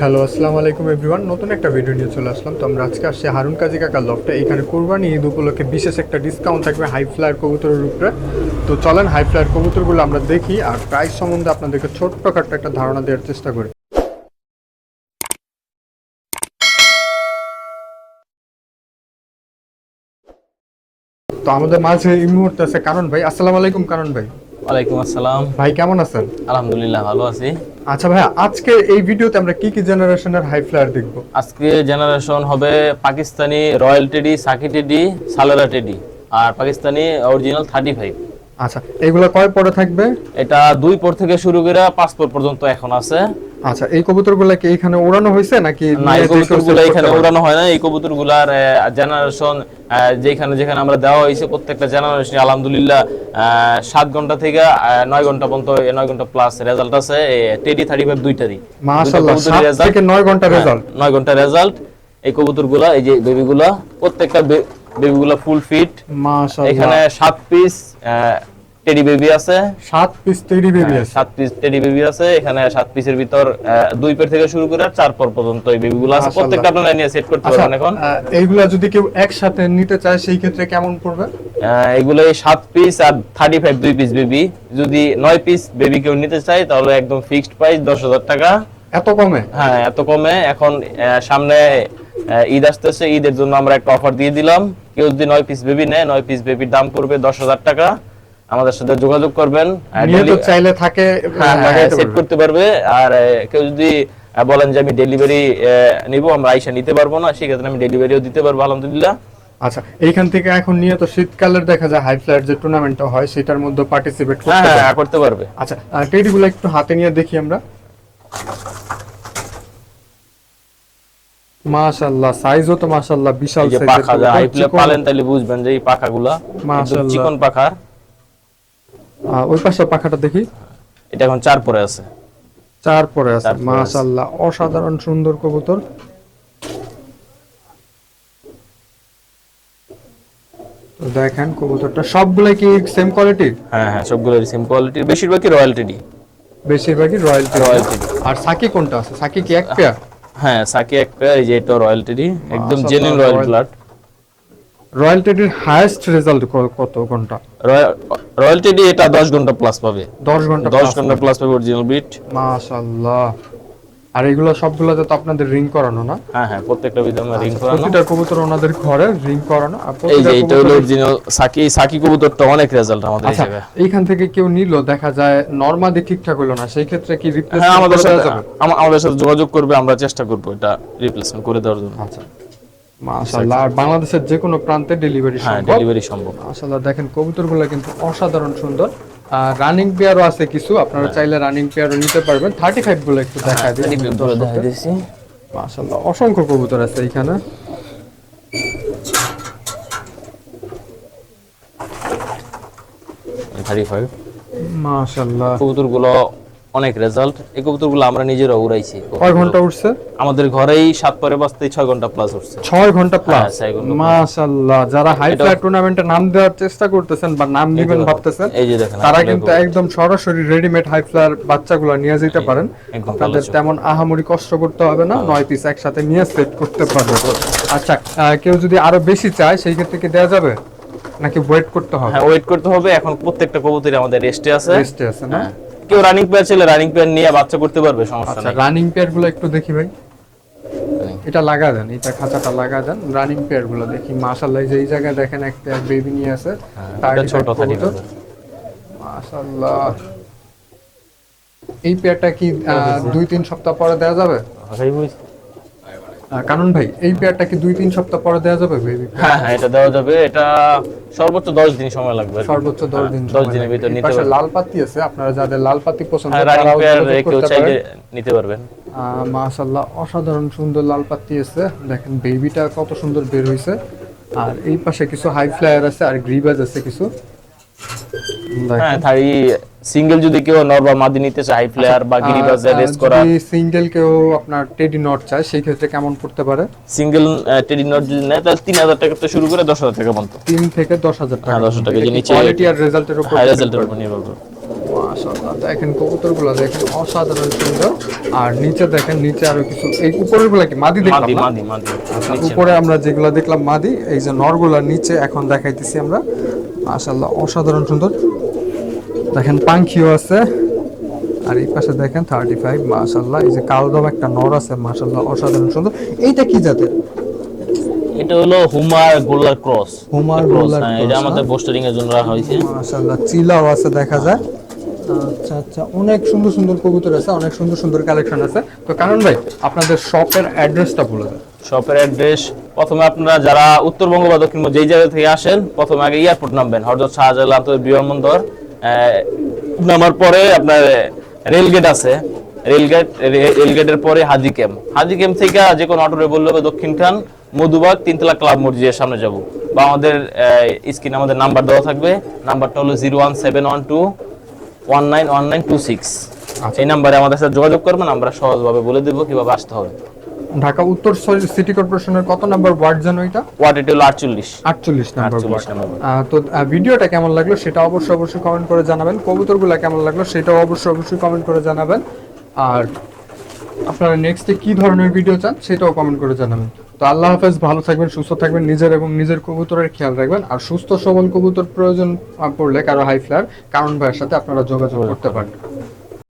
Hello আসসালামু আলাইকুম everyone নতুন একটা ভিডিও নিয়ে চলে আসলাম। তো আমরা আজকে আসছি হারুন কাজী কাকার লফটে এখানে কোরবানি ঈদ উপলক্ষে বিশেষ একটা ডিসকাউন্ট থাকবে হাই ফ্লায়ার কবুতরের উপরে। তো চলেন হাই ফ্লায়ার কবুতরগুলো আমরা দেখি আর প্রাইস সম্বন্ধে আপনাদেরকে ছোট্টখাট্ট একটা ধারণা দেওয়ার চেষ্টা করি। তো আমাদের মাঝে এই মুহূর্তে আছে কারণ ভাই। আসসালামু আলাইকুম কারণ ভাই। ওয়ালাইকুম আসসালাম। ভাই কেমন আছেন? আলহামদুলিল্লাহ ভালো আছি। আচ্ছা ভাই আজকে এই ভিডিওতে আমরা কি কি জেনারেশনের হাই ফ্লায়ার দেখব? আজকে জেনারেশন হবে পাকিস্তানি রয়্যাল টেডি সাকি টেডি সালারা টেডি আর পাকিস্তানি অরিজিনাল থার্টি ফাইভ আচ্ছা এগুলো কয় পরে থাকবে? এটা দুই পর থেকে শুরু করে পাঁচ পর পর্যন্ত এখন আছে। আচ্ছা এই কবুতরগুলো কি এখানে ওড়ানো হয়েছে নাকি না এই কবুতরগুলো এখানে? উড়ানো হয় না। এই কবুতরগুলার জেনারেশন যেখানে যেখানে আমরা দেওয়া হয়েছে প্রত্যেকটা জেনারেশন আলহামদুলিল্লাহ সাত ঘণ্টা থেকে নয় ঘণ্টা পর্যন্ত নয় ঘণ্টা প্লাস রেজাল্ট আছে। টেডি থার্টি ফাইভ দুইটারই। মাশাআল্লাহ সাত থেকে নয় ঘণ্টা হ্যাঁ, রেজাল্ট নয় ঘণ্টা রেজাল্ট এই কবুতরগুলা এই যে বেবিগুলা প্রত্যেকটা বেবিগুলা ফুল ফিট মাশাআল্লাহ। এখানে সাত পিস টেডি বেবি আছে। সাত পিস তৈরি বেবি আছে। সাত পিস টেডি বেবি আছে। এখানে সাত পিসের ভিতর দুই পের থেকে শুরু করে চার পর পর্যন্ত এই বেবিগুলো আছে। প্রত্যেকটা আপনারা নিয়ে সেট করতে আচ্ছা পারবেন এখন। আহ, এইগুলা যদি কেউ একসাথে নিতে চায় সেই ক্ষেত্রে কেমন পড়বে? এগুলো এই সাত পিস আর থার্টি ফাইভ দুই পিস বেবি যদি নয় পিস বেবি কেউ নিতে চায় তাহলে একদম ফিক্সড প্রাইস দশ হাজার টাকা। এত কমে? হ্যাঁ এত কমে। এখন সামনে ঈদ আসতেছে। ঈদের জন্য আমরা একটা অফার দিয়ে দিলাম। কেউ যদি নয় পিস বেবি নেয় নয় পিস বেবির দাম পড়বে দশ হাজার টাকা। আমাদের সাথে যোগাযোগ করবেন চাইলে থাকে হ্যাঁ, সেট করতে পারবে আর কেউ যদি বলেন যে আমি ডেলিভারি নিব আমরা আইসা নিতে পারব না সেক্ষেত্রে আমি ডেলিভারিও দিতে পারব আলহামদুলিল্লাহ আচ্ছা এইখান থেকে এখন নিয়ে তো শীতকালের দেখা যায় হাই ফ্লায়ার যে টুর্নামেন্টটা হয় সেটার মধ্যে পার্টিসিপেট হ্যাঁ করতে হ্যাঁ পারবে। আচ্ছা টেডিগুলো একটু হাতে নিয়ে দেখি আমরা মাশাআল্লাহ সাইজও তো মাশাআল্লাহ বিশাল সাইজের পাখা যা কবুতর, হাইপ্লে চিকন। পালেন তাহলে বুঝবেন যে এই পাখাগুলা মাশাআল্লাহ। চিকন আহ, ওই পাশে পাখাটা দেখি। এটা এখন চার পরে আছে। চার পরে আছে। মাশাআল্লাহ অসাধারণ সুন্দর কবুতর। তো দেখেন কবুতরটা সবগুলাই কি সেম কোয়ালিটির হ্যাঁ হ্যাঁ সবগুলো সেম কোয়ালিটির বেশিরভাগই রয়্যাল টেডি বেশিরভাগই রয়্যালটি রয়্যাল টেডি আর সাকি কোনটা আছে? সাকি কি এক পেয়ার? হ্যাঁ সাকি এক পেয়ার এই যে এটা রয়্যাল টেডি একদম জেনুইন রয়্যাল royal- রয়্যালটির হাইয়েস্ট রেজাল্ট কত ঘণ্টা? রয়্যাল টেডি এটা দশ ঘণ্টা প্লাস পাবে। দশ ঘণ্টা দশ ঘণ্টা প্লাস পাবে অরিজিনাল বিট মাশাআল্লাহ। আর এগুলো সবগুলোতে তো আপনাদের রিং করানো না? হ্যাঁ হ্যাঁ প্রত্যেকটা রিং করানো। প্রতিটা কবুতর ওনাদের ঘরে রিং করানো এই যে এটা হলো অরিজিনাল সাকি সাকি কবুতরটা অনেক রেজাল্ট আমাদের এই আচ্ছা জায়গায় এইখান থেকে কেউ নিল দেখা যায় নরমালি ঠিকঠাক হলো না সেই ক্ষেত্রে কি হ্যাঁ রিপ্লেসমেন্ট আমাদের সাথে আমাদের সাথে যোগাযোগ করবে আমরা চেষ্টা করব এটা রিপ্লেসমেন্ট করে দেওয়ার জন্য। আচ্ছা। মাশাআল্লাহ আর বাংলাদেশের যে কোনো প্রান্তে ডেলিভারি হ্যাঁ সম্ভব। ডেলিভারি সম্ভব। মাশাআল্লাহ দেখেন কবুতরগুলো কিন্তু অসাধারণ সুন্দর। আর রানিং পেয়ারও আছে কিছু আপনারা চাইলে রানিং পেয়ারও নিতে পারবেন। থার্টি ফাইভগুলো একটু দেখা দিই মাশাআল্লাহ অসংখ্য কবুতর আছে এখানে থার্টি ফাইভ মাশাআল্লাহ। কবুতরগুলো অনেক রেজাল্ট এই কবুতরগুলো আমরা নিজেরা উড়াইছি। কয় ঘণ্টা উঠছে আমাদের ঘরেই সাত পরে বাজতে ছয় ঘণ্টা প্লাস উঠছে ছয় ঘণ্টা প্লাস হ্যাঁ। মাশাআল্লাহ যারা হাই ফ্লায়ার টুর্নামেন্টে নাম দেওয়ার চেষ্টা করতেছেন বা নাম দিবেন ভাবতেছেন এই যে দেখেন তারা কিন্তু একদম সরাসরি রেডিমেড হাই ফ্লায়ার বাচ্চাগুলো নিয়ে যেতে পারেন। একদম আপনাদের তেমন আহামরি কষ্ট করতে হবে না নয় পিস একসাথে নিয়ে সেট করতে পারবে আচ্ছা কেউ যদি আরও বেশি চায় সেই ক্ষেত্রে কি দেওয়া যাবে? নাকি ওয়েট করতে হবে? হ্যাঁ ওয়েট করতে হবে। এখন প্রত্যেকটা কবুতরই আমাদের রেস্টে আছে। রেস্টে আছে না? হ্যাঁ। কেউ রানিং পেয়ার ছেলে রানিং পেয়ার নিয়ে বাচ্চা করতে পারবে সমস্যা আচ্ছা নেই। রানিং পেয়ারগুলো একটু দেখি ভাই। এটা লাগা দেন এটা খাঁচাটা লাগা দেন রানিং পেয়ারগুলো দেখি। মাশাআল্লাহ যেই যে এই জায়গায় দেখেন একটা বেবি নিয়ে আছে তার এটা ছোট থার্টি মাশাআল্লাহ। এই পেয়ারটা কি দুই তিন সপ্তাহ পরে দেওয়া যাবে? কানন ভাই এই পেয়ারটা কি দুই তিন সপ্তাহ পরে দেওয়া যাবে বেবি হ্যাঁ হ্যাঁ এটা দেওয়া যাবে। এটা সর্বোচ্চ দশ দিন সময় লাগবে সর্বোচ্চ দশ দিন হ্যাঁ, দশ সময় দিনের ভিতর নিতে পারবেন। লাল পাতি আছে আপনারা যাদের লাল পাতি পছন্দ হ্যাঁ যোগাযোগ কেউ চাইলে নিতে পারবেন। মাশাআল্লাহ অসাধারণ সুন্দর লাল পাত্তি আছে। দেখেন বেবিটা কত সুন্দর বের হইছে। আর এই পাশে কিছু হাই ফ্লায়ার আছে আর গ্রিবাজ আছে কিছু। হ্যাঁ সিঙ্গেল যদি কেউ মাদি নিতে চায় হাই বা গিরিবাজে রেস করা যদি সিঙ্গেল কেউ আপনার টেডি নট চায় সেই ক্ষেত্রে কেমন পড়তে পারে? সিঙ্গেল টেডি নট যদি নেয় তাহলে তিন হাজার টাকা থেকে শুরু করে দশ হাজার টাকা পর্যন্ত। তিন থেকে দশ হাজার টাকা হ্যাঁ, 10,000 টাকা, যে নিচে- কোয়ালিটি আর রেজাল্টের উপর হাই রেজাল্টের উপর নির্ভর করে। মাশাআল্লাহ দেখেন কবুতরগুলো দেখেন অসাধারণ সুন্দর। আর নিচে দেখেন নিচে আরও কিছু এই উপরেরগুলা কি? মাদি দেখলাম মাদি মাদি মাদি। আচ্ছা, উপরে আমরা যেগুলো দেখলাম মাদি এই যে নরগুলা নিচে এখন দেখাইতেছি আমরা। মাশাআল্লাহ অসাধারণ সুন্দর। দেখেন পাঙ্খিও আছে। আর এই পাশে দেখেন থার্টি ফাইভ মাশাল্লাহ এই যে কালদম একটা নর আছে মাশাল্লাহ অসাধারণ সুন্দর। এইটা কি জাতের? এটা হলো হুমার গোল্লার ক্রস। হুমার গোল্লার হ্যাঁ, এটা আমাদের? পোস্টারিং এর জন্য রাখা হয়েছে। মাশাল্লাহ চিলাও আছে দেখা যায়। আচ্ছা আচ্ছা অনেক সুন্দর সুন্দর কবুতর আছে অনেক সুন্দর সুন্দর কালেকশন আছে। তো কারণ ভাই আপনাদের শপের অ্যাড্রেসটা বলে দেন। শপের অ্যাড্রেস প্রথমে আপনারা যারা উত্তরবঙ্গ বা দক্ষিণবঙ্গ যেই জায়গা থেকে আসেন প্রথমে আগে এয়ারপোর্ট নামবেন। হরজত শাহজালাল আন্তর্জাতিক বিমানবন্দর নামার পরে আপনার রেলগেট আছে। রেলগেট রেলগেটের পরে হাজি ক্যাম্প। হাজি ক্যাম্প থেকে যে কোনো অটোরে বললে হবে দক্ষিণ খান মধুবাগ তিনতলা ক্লাব মসজিদের সামনে যাব। বা আমাদের স্ক্রিনে আমাদের নাম্বার দেওয়া থাকবে। নাম্বারটা হলো zero one seven one two one nine one nine two six. এই নাম্বারে আমাদের সাথে যোগাযোগ করবেন আমরা সহজভাবে বলে দেবো কীভাবে আসতে হবে। ঢাকা উত্তর সিটি কর্পোরেশনের কত নাম্বার ওয়ার্ড জানো এটা? ওয়াট এটা হলো আটচল্লিশ। আটচল্লিশ নাম্বার ওয়ার্ড। তো ভিডিওটা কেমন লাগল সেটা অবশ্যই অবশ্যই কমেন্ট করে জানাবেন। কবুতরগুলো কেমন লাগল সেটাও অবশ্যই অবশ্যই কমেন্ট করে জানাবেন। আর আপনারা নেক্সটে কি ধরনের ভিডিও চান সেটাও কমেন্ট করে জানাবেন। তো আল্লাহ হাফেজ ভালো থাকবেন সুস্থ থাকবেন নিজের এবং নিজের কবুতরের খেয়াল রাখবেন। আর সুস্থ সবল কবুতর প্রয়োজন পড়লে কারও হাই ফ্লার কারণ ভাইয়ের সাথে আপনারা যোগাযোগ করতে পারেন।